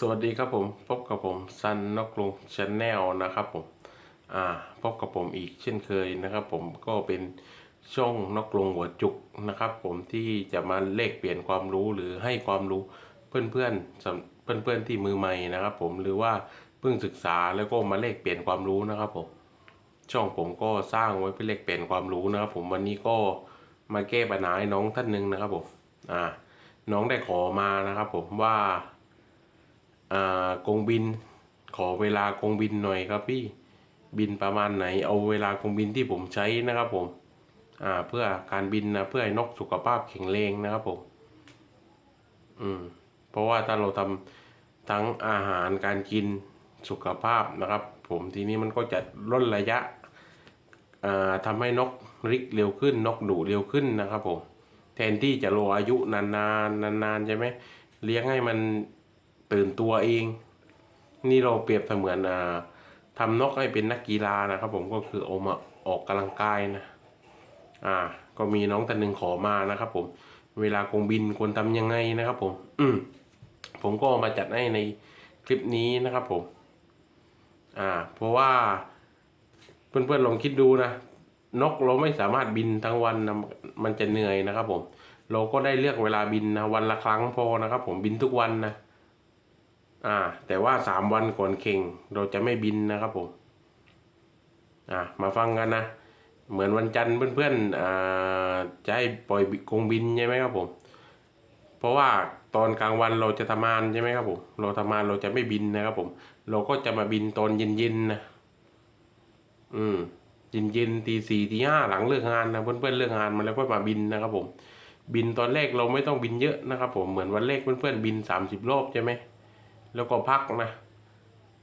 สวัสดีครับผมพบกับผมซันนกลุงชาแนลนะครับผมอ่าพบกับผมอีกเช่นเคยนะครับ ผมก็เป็นช่องนกลุงหัวจุกนะครับ ผมที่จะมาเลขเปลี่ยนความรู้หรือให้ความรู้เพื่อนๆเพื่อนๆที่มือใหม่นะครับ ผมหรือว่าเพิ่งศึกษาแล้วก็มาเลขเปลี่ยนความรู้นะครับผมช่องผมก็สร้างไว้เพื่อเลขเปลี่ยนความรู้นะครับ ผมวันนี้ก็มาแก้ปัญหาให้น้องท่านหนึ่งนะครับผมอ่าน้องได้ขอมานะครับ ผมว่า กงบิน ขอเวลากงบินหน่อยครับพี่บินประมาณไหน เอาเวลากงบินที่ผมใช้นะครับผมอ่าเพื่อการบินนะเพื่อให้นกสุขภาพแข็งแรงนะครับผมอืมเพราะว่าถ้าเราทำทั้งอาหารการกินสุขภาพนะครับ ผมทีนี้มันก็จะลดระยะอ่าทำให้นกริกเร็วขึ้น นกดุเร็วขึ้นนะครับผมแทนที่จะรออายุนานๆนานๆใช่ไหมเลี้ยงให้มัน ตื่นตัวเอง นี่เราเปรียบเสมือนอ่าทำนกให้เป็นนักกีฬานะครับ ผมก็คือเอามาออกกำลังกายนะ อ่า ก็มีน้องท่านหนึ่งขอมานะครับ ผม เวลาคงบินควรทำยังไงนะครับ ผม อืมผมก็มาจัดให้ในคลิปนี้นะครับ ผม อ่า เพราะว่าเพื่อนๆลองคิดดูนะนกเราไม่สามารถบินทั้งวันนะมันจะเหนื่อยนะครับ ผม เราก็ได้เลือกเวลาบินนะวันละครั้งพอนะครับ ผมบินทุกวันนะ อ่า แต่ว่าสามวันก่อนเข่งเราจะไม่บินนะครับผม อ่ามาฟังกันนะ เหมือนวันจันทร์เพื่อนๆอ่าจะให้ปล่อยกงบินใช่ไหมครับผม เพราะว่าตอนกลางวันเราจะทำงานใช่ไหมครับผม เราทำงานเราจะไม่บินนะครับผม เราก็จะมาบินตอนเย็นๆนะ อืมเย็นเย็นๆตีสี่ตีห้าหลังเลิกงานนะเพื่อนๆเลิกงานมาแล้วก็มาบินนะครับผม บินตอนแรกเราไม่ต้องบินเยอะนะครับผมเหมือนวันแรกเพื่อนๆบินสามสิบรอบใช่ไหม แล้วก็พักนะ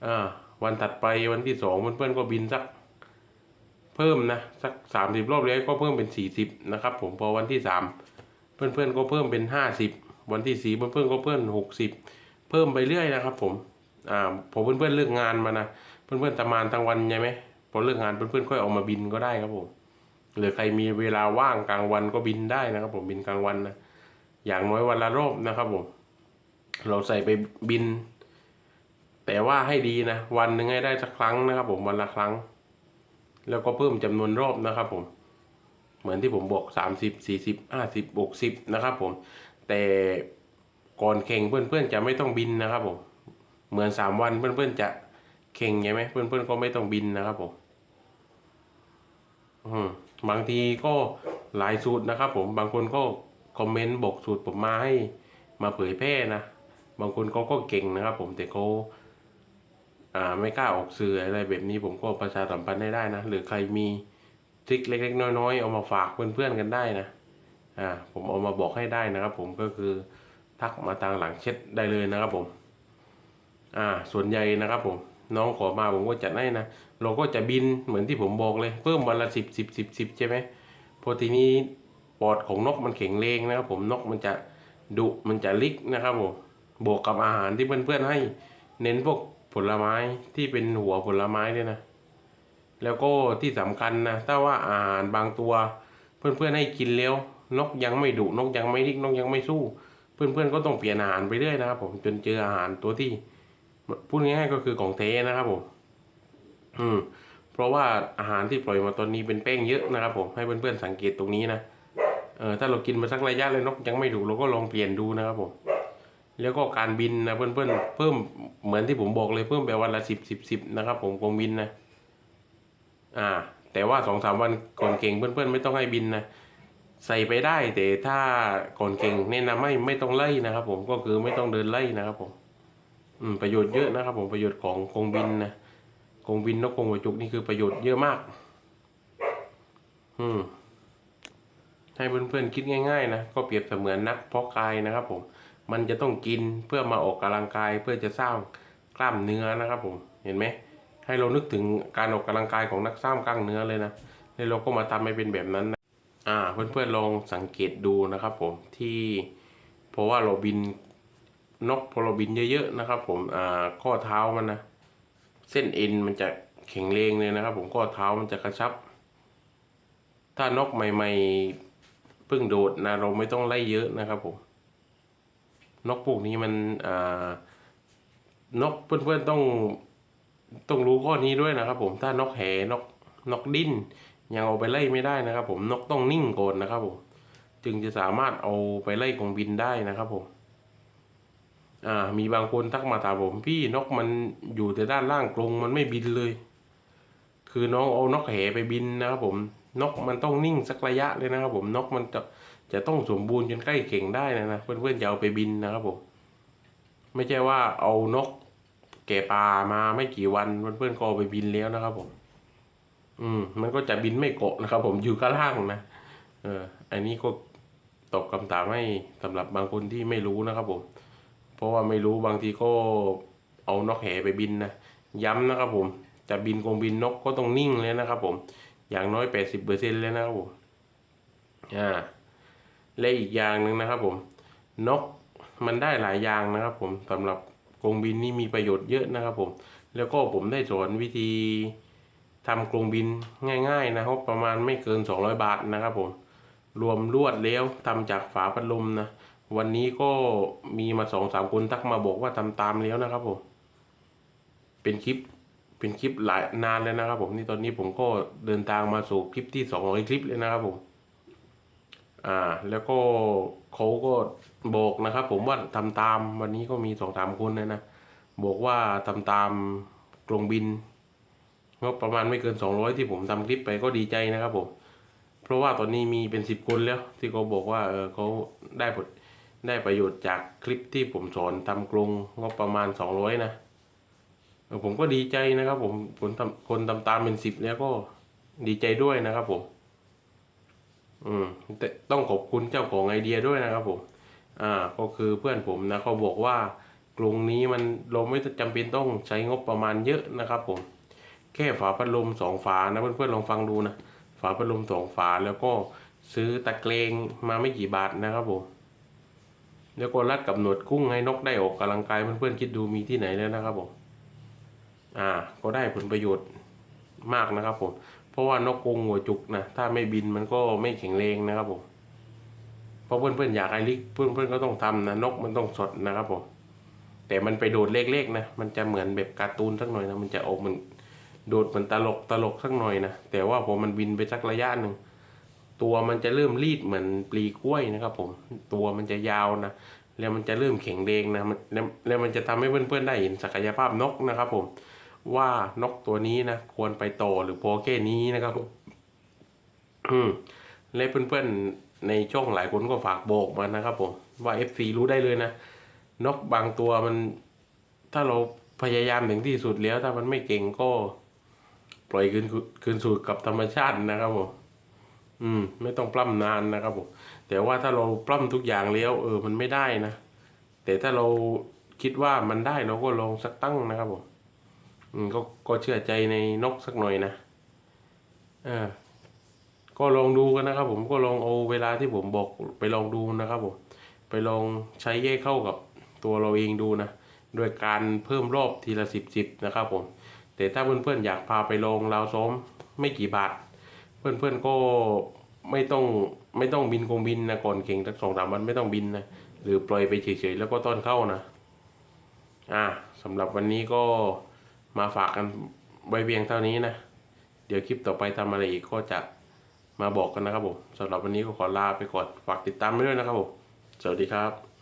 อ่าวันถัดไปวันที่สองเพื่อนๆก็บินสัก เพิ่มนะสักสามสิบรอบแล้วก็เพิ่มเป็นสี่สิบนะครับผมพอวันที่สามเพื่อนๆก็เพิ่มเป็นห้าสิบวันที่สี่เพื่อนๆก็เพิ่มหกสิบเพิ่มไปเรื่อยนะครับ ผมอ่าพอเพื่อนๆเลิกงานมานะเพื่อนๆทำงานทั้งวันใช่ไหมพอเลิกงานเพื่อนๆค่อยออกมาบินก็ได้ครับผมหรือใครมีเวลาว่างกลางวันก็บินได้นะครับ ผมบินกลางวันนะอย่างน้อยวันละรอบนะครับผมเราใส่ไปบิน แต่ว่าให้ดีนะ วันหนึ่งให้ได้สักครั้งนะครับ ผมวันละครั้ง แล้วก็เพิ่มจำนวนรอบนะครับ ผม เหมือนที่ผมบอกสามสิบสี่สิบห้าสิบหกสิบนะครับผม แต่ก่อนแข่งเพื่อนๆจะไม่ต้องบินนะครับ ผม เหมือนสามวันเพื่อนๆจะแข่งใช่ไหมเพื่อนๆก็ไม่ต้องบินนะครับผมอืมบางทีก็หลายสูตรนะครับ ผมบางคนก็คอมเมนต์บอกสูตรผมมาให้มาเผยแพร่นะ บางคนเขาก็เก่งนะครับ ผมแต่เขา ไม่กล้าออกสื่ออะไรแบบนี้ผมก็ประชาสัมพันธ์ให้ได้นะ หรือใครมีทริคเล็ก ๆ น้อยๆ เอามาฝากเพื่อนๆกันได้นะอ่าผมเอามาบอกให้ได้นะครับ ผมก็คือทักมาทางหลังเช็ดได้เลยนะครับผม อ่า ส่วนใหญ่นะครับผม น้องขอมาผมก็จัดให้นะ เราก็จะบินเหมือนที่ผมบอกเลย เพิ่มวันละสิบสิบสิบสิบใช่ไหมพอทีนี้ปอดของนกมันแข็งแรงนะครับ ผมนกมันจะดุมันจะลิกนะครับผมบวกกับอาหารที่เพื่อนๆให้ เน้นพวก ผลไม้ที่เป็นหัวผลไม้ด้วยนะ แล้วก็ที่สำคัญนะถ้าว่าอาหารบางตัว เพื่อนๆให้กินแล้วนกยังไม่ดุนกยังไม่ลิกนกยังไม่สู้ เพื่อนๆก็ต้องเปลี่ยนอาหารไปเรื่อยนะครับผมจนเจออาหารตัวที่พูดง่ายๆก็คือของเทนะครับผมอืมเพราะว่าอาหารที่ปล่อยมาตอนนี้เป็นแป้งเยอะนะครับผมให้เพื่อนๆสังเกตตรงนี้นะเออถ้าเรากินมาสักระยะเลยนกยังไม่ดุเราก็ลองเปลี่ยนดูนะครับผม แล้วก็การบินนะเพื่อนๆเพิ่มเหมือนที่ผมบอกเลยเพิ่มไปวันละสิบสิบสิบนะครับ ผมกงบินนะ อ่า แต่ว่าสองสามวันก่อนเก่งเพื่อนๆไม่ต้องให้บินนะใส่ไปได้แต่ถ้าก่อนเก่งแนะนำไม่ไม่ต้องไล่นะครับผมก็คือไม่ต้องเดินไล่นะครับผม อืมประโยชน์เยอะนะครับผมประโยชน์ของกงบินนะกงบินนกกงหัวจุกนี่คือประโยชน์เยอะมาก อืมให้เพื่อนๆคิดง่าย ๆ นะก็เปรียบเสมือนนักเพาะกายนะครับผม มันจะต้องกินเพื่อมาออกกำลังกายเพื่อจะสร้างกล้ามเนื้อนะครับผมเห็นไหมให้เรานึกถึงการออกกำลังกายของนักสร้างกล้ามเนื้อเลยนะแล้วเราก็มาทำให้เป็นแบบนั้นนะอ่าเพื่อนๆลองสังเกตดูนะครับผมที่เพราะว่าเราบินนกพอเราบินเยอะๆนะครับ ผมอ่าข้อเท้ามันนะเส้นเอ็นมันจะแข็งแรงเลยนะครับ ผมข้อเท้ามันจะกระชับ ถ้านกใหม่ ๆเพิ่งโดดนะเราไม่ต้องไล่เยอะนะครับผม นกพวกนี้มันอ่านกเพื่อนๆต้องต้องรู้ข้อนี้ด้วยนะครับ ผมถ้านกแหนกนกดิ้นยังเอาไปไล่ไม่ได้นะครับ ผมนกต้องนิ่งก่อนนะครับ ผม จึงจะสามารถเอาไปไล่กงบินได้นะครับ ผม อ่า มีบางคนทักมาถามผมพี่นกมันอยู่แต่ด้านล่างกรงมันไม่บินเลย คือน้องเอานกแหไปบินนะครับ ผมนกมันต้องนิ่งสักระยะเลยนะครับ ผมนกมันจะ จะต้องสมบูรณ์จนใกล้เข่งได้นะนะเพื่อนๆจะเอาไปบินนะครับผมไม่ใช่ว่าเอานกแก่ปลามาไม่กี่วันเพื่อนๆก็เอาไปบินแล้วนะครับผม อืม มันก็จะบินไม่เกาะนะครับ ผมอยู่ข้างล่างนะเออ อันนี้ก็ตอบคำถามให้สำหรับบางคนที่ไม่รู้นะครับผม เพราะว่าไม่รู้บางทีก็เอานกแห่ไปบินนะย้ำนะครับ ผม จะบินคงบินนกก็ต้องนิ่งเลยนะครับ ผม อย่างน้อยแปดสิบเปอร์เซ็นต์เลยนะครับผมอ่า และอีกอย่างหนึ่งนะครับผมนกมันได้หลายอย่างนะครับผมสำหรับกรงบินนี่มีประโยชน์เยอะนะครับผมแล้วก็ผมได้สอนวิธีทำกรงบินง่ายๆนะครับประมาณไม่เกิน 200 บาทนะครับผมรวมลวดแล้วทำจากฝาพัดลมนะวันนี้ก็มีมาสองสามคนทักมาบอกว่าทำตามแล้วนะครับผมเป็นคลิปเป็นคลิปหลายนานแล้วนะครับผมนี่ตอนนี้ผมก็เดินทางมาสู่คลิปที่สองร้อยคลิปเลยนะครับผม อ่าแล้วก็เขาก็บอกนะครับผมว่าทำตามวันนี้ก็มีสองสามคนเลยนะบอกว่าทำตามกรงบินงบประมาณไม่เกินสองร้อยที่ผมทำคลิปไปก็ดีใจนะครับผมเพราะว่าตอนนี้มีเป็นสิบคนแล้ว ที่เขาบอกว่าเออเขาได้ผลได้ประโยชน์จากคลิปที่ผมสอนทำกรงงบประมาณสองร้อยนะผมก็ดีใจนะครับ ผมผลทำคนทำตามเป็นสิบแล้วก็ดีใจด้วยนะครับผม อืมแต่ต้องขอบคุณเจ้าของไอเดียด้วยนะครับผมอ่าก็คือเพื่อนผมนะเขาบอกว่ากรงนี้มันเราไม่จำเป็นต้องใช้งบประมาณเยอะนะครับผม แค่ฝาพัดลมสองฝานะเพื่อนๆลองฟังดูนะฝาพัดลมสองฝาแล้วก็ซื้อตะเกรงมาไม่กี่บาทนะครับผมแล้วก็รัดกับหนวดกุ้งให้นกได้ออกกำลังกายเพื่อนๆคิดดูมีที่ไหนแล้วนะครับผมอ่า ก็ได้ผลประโยชน์มากนะครับผม เพราะว่านกกรงหัวจุกนะถ้าไม่บินมันก็ไม่แข็งแรงนะครับผมเพราะเพื่อนๆอยากไอลิกเพื่อนๆก็ต้องทำนะนกมันต้องสดนะครับผมแต่มันไปโดดเล็กๆนะมันจะเหมือนแบบการ์ตูนสักหน่อยนะมันจะออกเหมือนโดดเหมือนตลกตลกสักหน่อยนะแต่ว่าพอมันบินไปสักระยะหนึ่งตัวมันจะเริ่มรีดเหมือนปลีกล้วยนะครับผมตัวมันจะยาวนะแล้วมันจะเริ่มแข็งแรงนะแล้วแล้วมันจะทำให้เพื่อนๆได้เห็นศักยภาพนกนะครับผม ว่านกตัวนี้นะควรไปโตหรือพอแค่นี้นะครับผมและเพื่อนๆในช่องหลายคนก็ฝากบอกมานะครับผมว่า FC รู้ได้เลยนะ นกบางตัวมัน ถ้าเราพยายามถึงที่สุดแล้วถ้ามันไม่เก่งก็ ปล่อยคืนคืนสู่กับธรรมชาตินะครับผมอืม ไม่ต้องปล้ำนานนะครับผมแต่ว่าถ้าเราปล้ำทุกอย่างแล้ว เออ มันไม่ได้นะ แต่ถ้าเราคิดว่ามันได้เราก็ลองสักตั้งนะครับผม ก็ก็เชื่อใจในนกสักหน่อยนะเออก็ลองดูกันนะครับ ผมก็ลองเอาเวลาที่ผมบอกไปลองดูนะครับผมไปลองใช้แยกเข้ากับตัวเราเองดูนะโดยการเพิ่มรอบทีละสิบสิบนะครับผมแต่ถ้าเพื่อนๆอยากพาไปลองราวซ้อมไม่กี่บาท เพื่อนๆก็ไม่ต้องไม่ต้องบินคงบินนะก่อนเก่งสักสองสามวันไม่ต้องบินนะหรือปล่อยไปเฉยๆแล้วก็ต้อนเข้านะ อ่าสำหรับวันนี้ก็ มาฝากกันไว้เพียงเท่านี้นะ เดี๋ยวคลิปต่อไปทำอะไรอีกก็จะมาบอกกันนะครับผมสำหรับวันนี้ก็ขอลาไปก่อน ฝากติดตามไว้ด้วยนะครับผม สวัสดีครับ